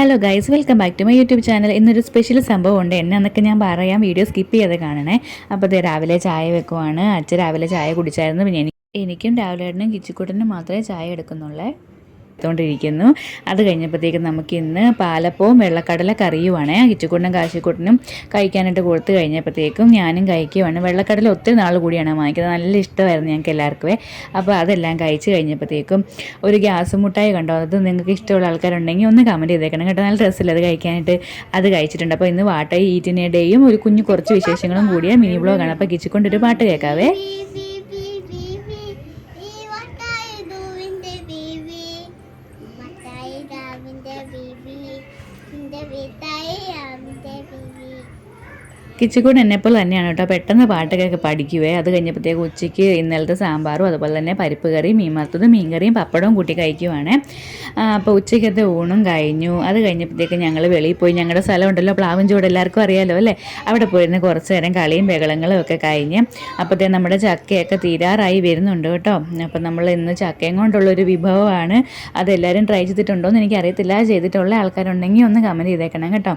Hello guys welcome back to my YouTube channel ഇന്നൊരു special സംഭവം ഉണ്ട് എന്നെ എന്നൊക്കെ ഞാൻ പറയാം. വീഡിയോ സ്കിപ്പ് ചെയ്ത് കാണണേ. അപ്പോൾ ഇത് രാവിലെ ചായ വെക്കുവാണ്. അച്ഛൻ രാവിലെ ചായ കുടിച്ചായിരുന്നു. പിന്നെ എനി- എനിക്കും രാവിലെ ഏട്ടനും കിച്ചിക്കുട്ടനും മാത്രമേ ചായ എടുക്കുന്നുള്ളേ. ത്തോണ്ടിരിക്കുന്നു അത് കഴിഞ്ഞപ്പോഴത്തേക്കും നമുക്ക് ഇന്ന് പാലപ്പവും വെള്ളക്കടല കറിയുമാണ് കിച്ചുക്കുട്ടനും കാശിക്കുട്ടനും കഴിക്കാനായിട്ട് കൊടുത്തു കഴിഞ്ഞപ്പോഴത്തേക്കും ഞാനും കഴിക്കുകയാണ് വെള്ളക്കടല ഒത്തിരി നാൾ കൂടിയാണ് വാങ്ങിക്കുന്നത്. നല്ല ഇഷ്ടമായിരുന്നു ഞങ്ങൾക്ക് എല്ലാവർക്കും അപ്പോൾ അതെല്ലാം കഴിച്ച് കഴിഞ്ഞപ്പോഴത്തേക്കും ഒരു ഗ്യാസ് മുട്ടായി കണ്ടോ? അത് നിങ്ങൾക്ക് ഇഷ്ടമുള്ള ആൾക്കാരുണ്ടെങ്കിൽ ഒന്ന് കമന്റ് ചെയ്തേക്കണം കേട്ടോ. നല്ല ഡ്രസ്സിൽ അത് കഴിക്കാനായിട്ട്? അത് കഴിച്ചിട്ടുണ്ട്. അപ്പോൾ ഇന്ന് വാട്ടായി ഈറ്റിനിടയും ഒരു കുഞ്ഞു കുറച്ച് വിശേഷങ്ങളും കൂടിയ മിനി ബ്ലോഗാണ് അപ്പോൾ കിച്ചിക്കൊണ്ടൊരു പാട്ട് കേൾക്കാവേ. കിച്ചിക്കൂട് എന്നെപ്പോലെ തന്നെയാണ് കേട്ടോ. പെട്ടെന്ന് പാട്ടൊക്കെ പഠിക്കുവേ. അത് കഴിഞ്ഞപ്പോഴത്തേക്ക് ഉച്ചയ്ക്ക് ഇന്നലത്തെ സാമ്പാറും അതുപോലെ തന്നെ പരിപ്പ് കറിയും മീൻ വറുത്തതും മീൻകറിയും പപ്പടവും കൂട്ടി കഴിക്കുവാണേ. അപ്പോൾ ഉച്ചയ്ക്കത്തെ ഊണും കഴിഞ്ഞു. അത് കഴിഞ്ഞപ്പോഴത്തേക്ക് ഞങ്ങൾ വെളിയിൽ പോയി. ഞങ്ങളുടെ സ്ഥലം ഉണ്ടല്ലോ പ്ലാവും ചൂട് എല്ലാവർക്കും അറിയാലോ അല്ലേ? അവിടെ പോയിരുന്ന് കുറച്ച് നേരം കളിയും ബഹളങ്ങളും ഒക്കെ കഴിഞ്ഞ് അപ്പോഴത്തേ നമ്മുടെ ചക്കയൊക്കെ തീരാറായി വരുന്നുണ്ട് കേട്ടോ. അപ്പം നമ്മൾ ഇന്ന് ചക്കയും കൊണ്ടുള്ളൊരു വിഭവമാണ്. അതെല്ലാവരും ട്രൈ ചെയ്തിട്ടുണ്ടോ എന്ന് എനിക്കറിയത്തില്ല. ചെയ്തിട്ടുള്ള ആൾക്കാരുണ്ടെങ്കിൽ ഒന്ന് കമന്റ് ചെയ്തേക്കണം കേട്ടോ.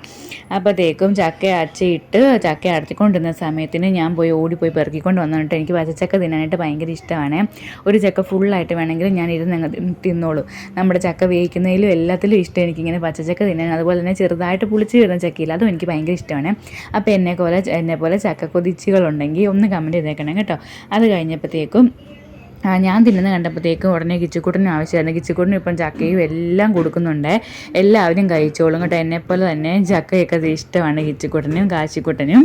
അപ്പോഴത്തേക്കും ചക്ക അച്ചയിട്ട് ചക്ക അടത്തിക്കൊണ്ടിരുന്ന സമയത്തിന് ഞാൻ പോയി ഓടിപ്പോയി പെറുക്കിക്കൊണ്ട് വന്നിട്ട് എനിക്ക് പച്ചച്ചക്ക തിന്നാനായിട്ട് ഭയങ്കര ഇഷ്ടമാണ്. ഒരു ചക്ക ഫുള്ളായിട്ട് വേണമെങ്കിൽ ഞാൻ ഇരുന്ന് തിന്നോളൂ. നമ്മുടെ ചക്ക വേവിക്കുന്നതിലും എല്ലാത്തിലും ഇഷ്ടം എനിക്കിങ്ങനെ പച്ചച്ചക്ക തിന്നാൻ. അതുപോലെ തന്നെ ചെറുതായിട്ട് പുളിച്ച് വരുന്ന ചക്കയില്ല അതും എനിക്ക് ഭയങ്കര ഇഷ്ടമാണ്. അപ്പോൾ എന്നെ പോലെ എന്നെ പോലെ ചക്ക കൊതിച്ചുകളുണ്ടെങ്കിൽ ഒന്ന് കമന്റ് ചെയ്തേക്കണം കേട്ടോ. അത് കഴിഞ്ഞപ്പോഴത്തേക്കും ഞാൻ തിന്നുന്ന കണ്ടപ്പോഴത്തേക്കും ഉടനെ കിച്ചുക്കുട്ടനും ആവശ്യമായിരുന്നു. കിച്ചുക്കുട്ടനും ഇപ്പം ചക്കയും എല്ലാം കൊടുക്കുന്നുണ്ട്. എല്ലാവരും കഴിച്ചോളും കേട്ടോ. എന്നെപ്പോലെ തന്നെ ചക്കയൊക്കെ ഇഷ്ടമാണ് കിച്ചുക്കുട്ടനും കാശിക്കുട്ടനും.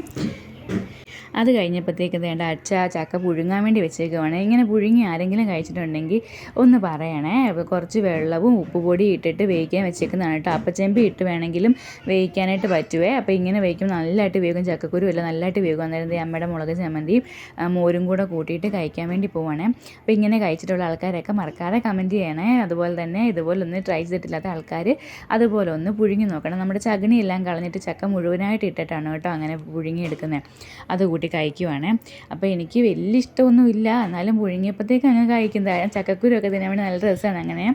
അത് കഴിഞ്ഞപ്പോഴത്തേക്ക് വേണ്ട അച്ച ചക്ക പുഴുങ്ങാൻ വേണ്ടി വെച്ചേക്കുവാണ്. ഇങ്ങനെ പുഴുങ്ങി ആരെങ്കിലും കഴിച്ചിട്ടുണ്ടെങ്കിൽ ഒന്ന് പറയണേ. കുറച്ച് വെള്ളവും ഉപ്പുപൊടി ഇട്ടിട്ട് വേവിക്കാൻ വെച്ചേക്കുന്നതാണ് കേട്ടോ. അപ്പച്ചെമ്പി ഇട്ട് വേണമെങ്കിലും വേവിക്കാനായിട്ട് പറ്റുവേ. അപ്പോൾ ഇങ്ങനെ വേവിക്കുമ്പോൾ നല്ലതായിട്ട് വേഗം ചക്കക്കുരു എല്ലാം നല്ലതായിട്ട് വേഗം അന്നേരം അമ്മയുടെ മുളക് ചമ്മന്തിയും മോരും കൂടെ കൂട്ടിയിട്ട് കഴിക്കാൻ വേണ്ടി പോവാണേ. അപ്പോൾ ഇങ്ങനെ കഴിച്ചിട്ടുള്ള ആൾക്കാരൊക്കെ മറക്കാതെ കമന്റ് ചെയ്യണേ. അതുപോലെ തന്നെ ഇതുപോലെ ഒന്ന് ട്രൈ ചെയ്തിട്ടില്ലാത്ത ആൾക്കാർ അതുപോലെ ഒന്ന് പുഴുങ്ങി നോക്കണം. നമ്മുടെ ചകണിയെല്ലാം കളഞ്ഞിട്ട് ചക്ക മുഴുവനായിട്ട് ഇട്ടിട്ടാണ് കേട്ടോ അങ്ങനെ പുഴുങ്ങി എടുക്കുന്നത് അത് കൂട്ടി കഴിക്കുവാണ്. അപ്പോൾ എനിക്ക് വലിയ ഇഷ്ടമൊന്നുമില്ല. എന്നാലും പുഴുങ്ങിയപ്പോഴത്തേക്ക് അങ്ങ് കഴിക്കുന്നത് ചക്കക്കുരുവൊക്കെ തിന്നാൻ വേണ്ടി നല്ല രസമാണ് അങ്ങനെ.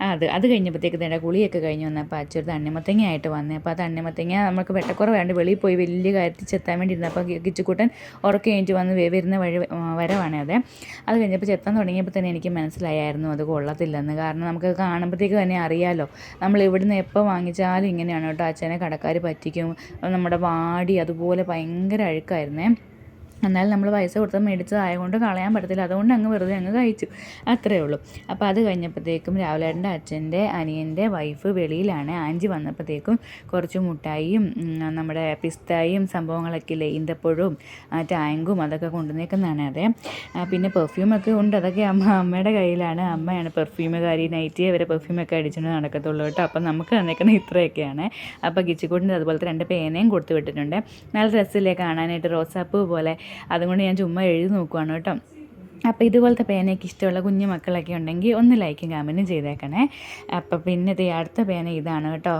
അത് അത് കഴിഞ്ഞപ്പോഴത്തേക്ക് എന്റെ കുളിയൊക്കെ കഴിഞ്ഞ് വന്നപ്പോൾ അച്ഛൻ ഒരു തണ്ണിമത്തങ്ങയായിട്ട് വന്നേ. അപ്പോൾ ആ തണ്ണിമത്തങ്ങ നമുക്ക് വെട്ടക്കുറവാണ്ട് വെളിയിൽ പോയി വലിയ കാര്യത്തിൽ ചെത്താൻ വേണ്ടി ഇരുന്നു അപ്പോൾ കിച്ചുക്കൂട്ടൻ ഉറക്കം കഴിഞ്ഞിട്ട് വന്ന് വരുന്ന വഴി വരവാണ് അത്. അത് കഴിഞ്ഞപ്പോൾ ചെത്താൻ തുടങ്ങിയപ്പോൾ തന്നെ എനിക്ക് മനസ്സിലായായിരുന്നു അത് കൊള്ളത്തില്ലെന്ന്. കാരണം നമുക്ക് കാണുമ്പോഴത്തേക്ക് തന്നെ അറിയാമല്ലോ നമ്മൾ ഇവിടുന്ന് എപ്പോൾ വാങ്ങിച്ചാലും ഇങ്ങനെയാണ് കേട്ടോ അച്ഛനെ കടക്കാർ പറ്റിക്കും. നമ്മുടെ വാടി അതുപോലെ ഭയങ്കര അഴുക്കായിരുന്നേ. എന്നാൽ നമ്മൾ പൈസ കൊടുത്ത് മേടിച്ചതായതുകൊണ്ട് കളയാൻ പറ്റത്തില്ല. അതുകൊണ്ട് അങ്ങ് വെറുതെ അങ്ങ് കഴിച്ചു. അത്രേ ഉള്ളൂ. അപ്പോൾ അത് കഴിഞ്ഞപ്പോഴത്തേക്കും രാവിലേട്ടന്റെ അച്ഛന്റെ അനിയന്റെ വൈഫ് വെളിയിലാണ്. ആഞ്ചി വന്നപ്പോഴത്തേക്കും കുറച്ച് മുട്ടായിയും നമ്മുടെ പിസ്തായും സംഭവങ്ങളൊക്കെ ഇല്ലേ ഈന്തപ്പഴവും ടാങ്കും അതൊക്കെ കൊണ്ടുവന്നേക്കുന്നതാണ് അതെ. പിന്നെ പെർഫ്യൂമൊക്കെ ഉണ്ട്. അതൊക്കെ അമ്മ അമ്മയുടെ കയ്യിലാണ്. അമ്മയാണ് പെർഫ്യൂമുകാരി നൈറ്റി വരെ പെർഫ്യൂമൊക്കെ അടിച്ചുകൊണ്ട് നടക്കത്തുള്ളൂ കേട്ടോ. അപ്പം നമുക്ക് തന്നേക്കുന്നത് ഇത്രയൊക്കെയാണ്. അപ്പോൾ കിച്ചിക്കൂട്ടിന്റെ അതുപോലത്തെ രണ്ട് പേനയും കൊടുത്തു വിട്ടിട്ടുണ്ട്. നല്ല ഡ്രസ്സില്ലേ കാണാനായിട്ട്. റോസാപ്പൂ പോലെ അതുകൊണ്ട് ഞാൻ ചുമ്മാ എഴുതി നോക്കുവാണ് കേട്ടോ. അപ്പോൾ ഇതുപോലത്തെ പേനയ്ക്ക് ഇഷ്ടമുള്ള കുഞ്ഞു മക്കളൊക്കെ ഉണ്ടെങ്കിൽ ഒന്ന് ലൈക്കും കമന്റും ചെയ്തേക്കണേ. അപ്പോൾ പിന്നെ ദേ അടുത്ത പേന ഇതാണ് കേട്ടോ.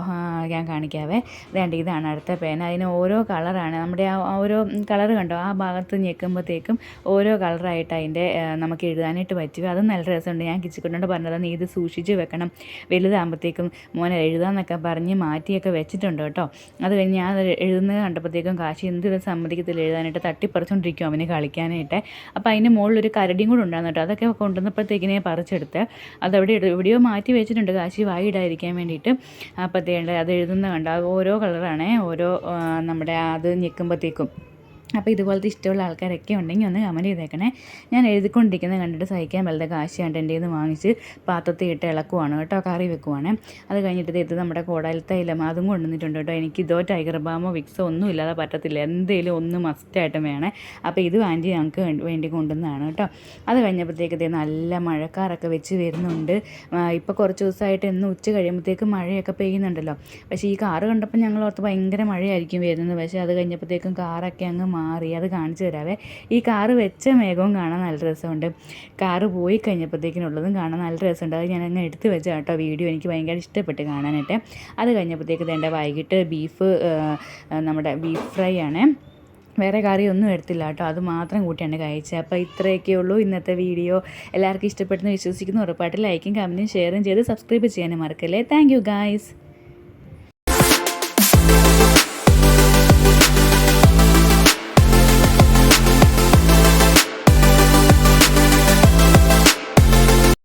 ഞാൻ കാണിക്കാവേ. വേണ്ട ഇതാണ് അടുത്ത പേന. അതിന് ഓരോ കളറാണ് നമ്മുടെ ആ ഓരോ കളർ കണ്ടോ? ആ ഭാഗത്ത് ഞെക്കുമ്പോഴത്തേക്കും ഓരോ കളറായിട്ട് അതിന്റെ നമുക്ക് എഴുതാനായിട്ട് പറ്റും. അത് നല്ല രസമുണ്ട്. ഞാൻ കിച്ചിക്കൊണ്ടോണ്ട് പറഞ്ഞത് നീ ഇത് സൂക്ഷിച്ച് വെക്കണം. വലുതാകുമ്പോഴത്തേക്കും മോനെ എഴുതാമെന്നൊക്കെ പറഞ്ഞ് മാറ്റിയൊക്കെ വെച്ചിട്ടുണ്ട് കേട്ടോ. അത് കഴിഞ്ഞ് ഞാൻ എഴുതുന്നത് കണ്ടപ്പോഴത്തേക്കും കാശി എന്ത് ഇത് സമ്മതിക്കത്തില്ല എഴുതാനായിട്ട്. തട്ടിപ്പറിച്ചുകൊണ്ടിരിക്കും അവന് കളിക്കാനായിട്ട്. അപ്പോൾ അതിന്റെ മുകളിലൊരു കരടിയും കൂടെ ഉണ്ടായിരുന്നു കേട്ടോ. അതൊക്കെ കൊണ്ടുവന്നപ്പോഴത്തേക്കിനെ പറിച്ചെടുത്ത് അതവിടെ എവിടെയോ മാറ്റി വെച്ചിട്ടുണ്ട്. കാശി വായി ഇടാതിരിക്കാൻ വേണ്ടിയിട്ട്. അപ്പോഴത്തേണ്ട അത് എഴുതുന്ന അത് ഓരോ കളറാണേ. ഓരോ നമ്മുടെ അത് ഞെക്കുമ്പോഴത്തേക്കും അപ്പോൾ ഇതുപോലത്തെ ഇഷ്ടമുള്ള ആൾക്കാരൊക്കെ ഉണ്ടെങ്കിൽ ഒന്ന് കമന്റ് ചെയ്തേക്കണേ. ഞാൻ എഴുതിക്കൊണ്ടിരിക്കുന്നത് കണ്ടിട്ട് സഹിക്കാൻ വലുത് കാശിയാണ്ട് എന്റെ നിന്ന് വാങ്ങിച്ച് പാത്രത്തിൽ ഇട്ട് ഇളക്കുവാണ് കേട്ടോ കറി വെക്കുവാണ്. അത് കഴിഞ്ഞിട്ട് ഇത് നമ്മുടെ കോടാലത്തൈലം അതും കൊണ്ടുവന്നിട്ടുണ്ട് കേട്ടോ. എനിക്ക് ഇതോ ടൈഗർ ബാമോ വിക്സോ ഒന്നും ഇല്ലാതെ പറ്റത്തില്ല. എന്തെങ്കിലും ഒന്ന് മസ്റ്റായിട്ടും വേണേ. അപ്പോൾ ഇത് വാങ്ങി ഞങ്ങൾക്ക് വേണ്ടി- കൊണ്ടുവന്നതാണ് കേട്ടോ. അത് കഴിഞ്ഞപ്പോഴത്തേക്ക് ദേ നല്ല മഴക്കാറൊക്കെ വെച്ച് വരുന്നുണ്ട്. ഇപ്പോൾ കുറച്ച് ദിവസമായിട്ട് ഇന്ന് ഉച്ച കഴിയുമ്പോഴത്തേക്ക് മഴയൊക്കെ പെയ്യുന്നുണ്ടല്ലോ. പക്ഷേ ഈ കാറ് കണ്ടപ്പോൾ ഞങ്ങൾ ഓർത്ത് ഭയങ്കര മഴയായിരിക്കും വരുന്നത്. പക്ഷേ അത് കഴിഞ്ഞപ്പോഴത്തേക്കും കാറൊക്കെ അങ്ങ് മാറി അത് കാണിച്ചു തരാവേ. ഈ കാറ് വെച്ച മേഘവും കാണാൻ നല്ല രസമുണ്ട്. കാറ് പോയി കഴിഞ്ഞപ്പോഴത്തേക്കിനുള്ളതും കാണാൻ നല്ല രസമുണ്ട്. അത് ഞാൻ അങ്ങ് എടുത്ത് വെച്ച കേട്ടോ വീഡിയോ. എനിക്ക് ഭയങ്കര ഇഷ്ടപ്പെട്ട് കാണാനായിട്ട്. അത് കഴിഞ്ഞപ്പോഴത്തേക്ക് വേണ്ട വൈകിട്ട് ബീഫ് നമ്മുടെ ബീഫ് ഫ്രൈ ആണ്. വേറെ കറിയൊന്നും എടുത്തില്ല കേട്ടോ. അത് മാത്രം കൂട്ടിയാണ് കഴിച്ചത്. അപ്പോൾ ഇത്രയൊക്കെ ഉള്ളൂ ഇന്നത്തെ വീഡിയോ. എല്ലാവർക്കും ഇഷ്ടപ്പെട്ടെന്ന് വിശ്വസിക്കുന്നു. ഉറപ്പായിട്ട് ലൈക്കും കമന്റും ഷെയറും ചെയ്ത് സബ്സ്ക്രൈബ് ചെയ്യാനും മറക്കല്ലേ. Thank you guys.